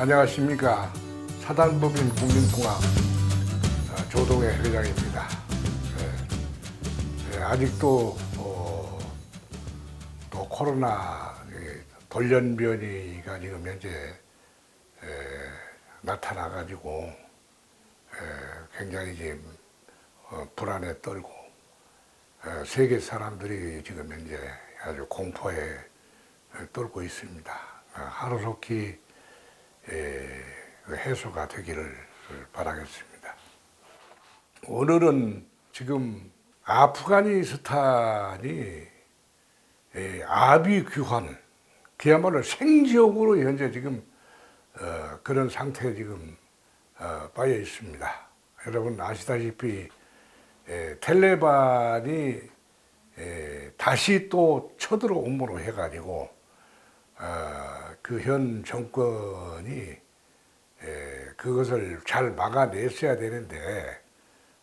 안녕하십니까 사단법인 국민통합 어, 조동의 회장입니다. 예, 예, 아직도 어, 또 코로나 이 돌연변이가 지금 현재 에, 나타나가지고 에, 굉장히 지금 어, 불안에 떨고 에, 세계 사람들이 지금 현재 아주 공포에 에, 떨고 있습니다. 어, 하루속히 해소가 되기를 바라겠습니다. 오늘은 지금 아프가니스탄이 에, 아비 귀환, 그야말로 생지옥으로 현재 지금 어, 그런 상태에 지금 어, 빠져 있습니다. 여러분 아시다시피 에, 텔레반이 에, 다시 또 쳐들어옴으로 해가지고 어, 그 현 정권이 에, 그것을 잘 막아냈어야 되는데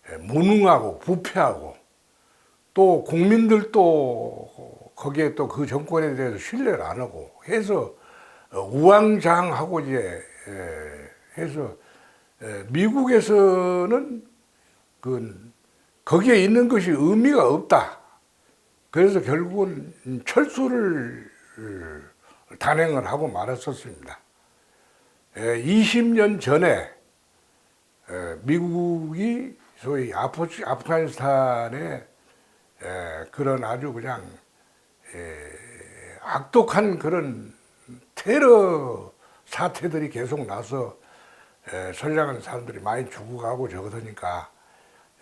에, 무능하고 부패하고 또 국민들도 거기에 또 그 정권에 대해서 신뢰를 안 하고 해서 어, 우왕좌왕하고 이제 에, 해서 에, 미국에서는 그 거기에 있는 것이 의미가 없다. 그래서 결국은 철수를 어, 단행을 하고 말았었습니다. 에, 20년 전에 에, 미국이 소위 아프, 아프가니스탄에 에, 그런 아주 그냥 에, 악독한 그런 테러 사태들이 계속 나서 에, 선량한 사람들이 많이 죽어가고 저러니까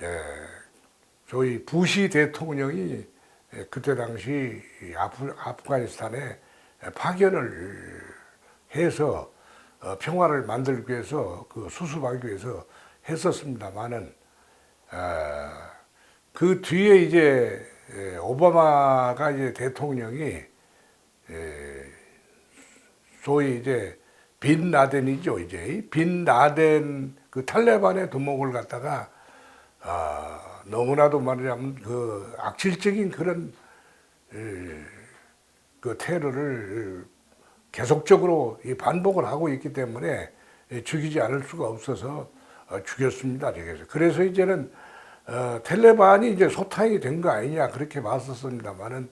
에, 저희 부시 대통령이 에, 그때 당시 이 아프, 아프가니스탄에 파견을 해서 어, 평화를 만들기 위해서 그 수습하기 위해서 했었습니다만은 어, 그 뒤에 이제 에, 오바마가 이제 대통령이 에, 소위 이제 빈 라덴이죠 이제. 빈 라덴 그 탈레반의 두목을 갖다가 아, 너무나도 말하자면 그 악질적인 그런 에, 그 테러를 계속적으로 이 반복을 하고 있기 때문에 죽이지 않을 수가 없어서 어, 죽였습니다. 그래서 이제는 어, 텔레반이 이제 소탕이 된 거 아니냐 그렇게 봤었습니다만은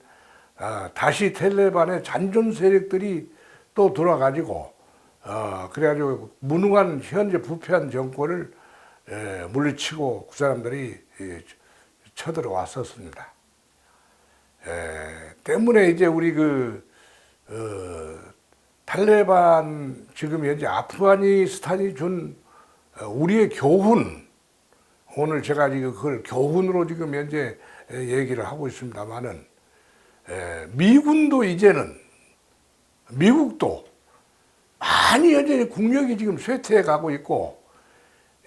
아, 다시 텔레반의 잔존 세력들이 또 돌아가지고 어, 그래가지고 무능한 현재 부패한 정권을 에, 물리치고 그 사람들이 예, 쳐들어왔었습니다. 에, 때문에 이제 우리 그 어, 탈레반 지금 현재 아프가니스탄이 준 어, 우리의 교훈 오늘 제가 지금 그걸 교훈으로 지금 현재 얘기를 하고 있습니다만은 미군도 이제는 미국도 많이 현재 국력이 지금 쇠퇴해 가고 있고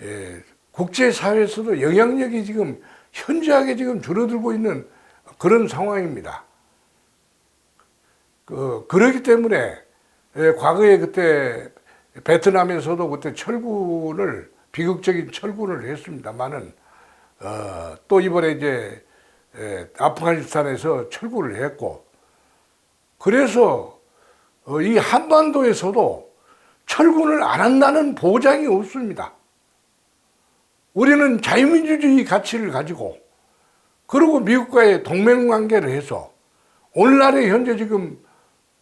에, 국제사회에서도 영향력이 지금 현저하게 지금 줄어들고 있는 그런 상황입니다. 그, 그렇기 때문에 예, 과거에 그때 베트남에서도 그때 철군을 비극적인 철군을 했습니다만은 어, 또 이번에 이제 에, 아프가니스탄에서 철군을 했고 그래서 어, 이 한반도에서도 철군을 안 한다는 보장이 없습니다. 우리는 자유민주주의 가치를 가지고 그리고 미국과의 동맹 관계를 해서 오늘날에 현재 지금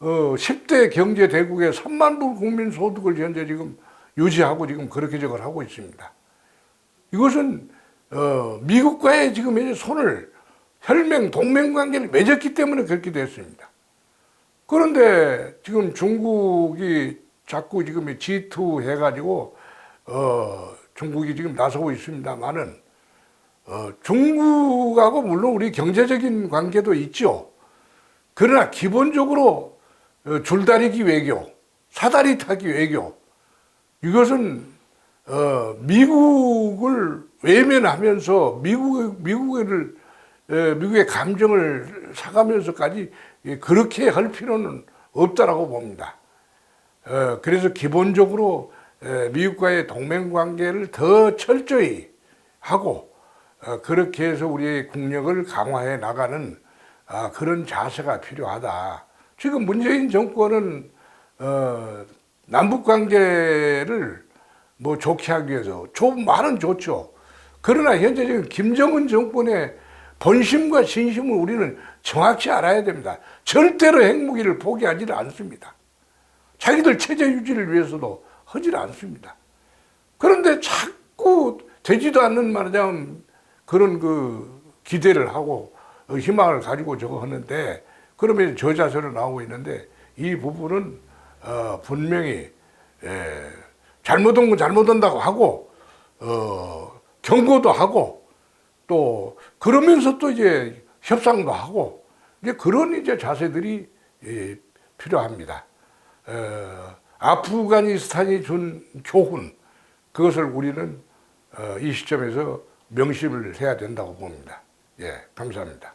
어, 10대 경제 대국의 3만 불 국민 소득을 현재 지금 유지하고 지금 그렇게 저걸 하고 있습니다. 이것은 어, 미국과의 지금 이제 손을 혈맹 동맹 관계를 맺었기 때문에 그렇게 됐습니다. 그런데 지금 중국이 자꾸 지금 G2 해가지고 어, 중국이 지금 나서고 있습니다만은 어, 중국하고 물론 우리 경제적인 관계도 있죠. 그러나 기본적으로 어, 줄다리기 외교, 사다리 타기 외교 이것은 어, 미국을 외면하면서 미국 미국을 에, 미국의 감정을 사가면서까지 그렇게 할 필요는 없다라고 봅니다. 어, 그래서 기본적으로 에, 미국과의 동맹 관계를 더 철저히 하고 어, 그렇게 해서 우리의 국력을 강화해 나가는 아, 그런 자세가 필요하다. 지금 문재인 정권은 어, 남북 관계를 뭐 좋게 하기 위해서 좀 말은 좋죠. 그러나 현재 지금 김정은 정권의 본심과 진심을 우리는 정확히 알아야 됩니다. 절대로 핵무기를 포기하지는 않습니다. 자기들 체제 유지를 위해서도 하지를 않습니다. 그런데 자꾸 되지도 않는 말하자면 그런 그 기대를 하고 어, 희망을 가지고 저거 하는데 그러면 저자세로 나오고 있는데 이 부분은 어, 분명히 에, 잘못한 건 잘못한다고 하고 어, 경고도 하고 또 그러면서 또 이제 협상도 하고 이제 그런 이제 자세들이 예, 필요합니다. 어, 아프가니스탄이 준 교훈 그것을 우리는 어, 이 시점에서 명심을 해야 된다고 봅니다. 예, 감사합니다.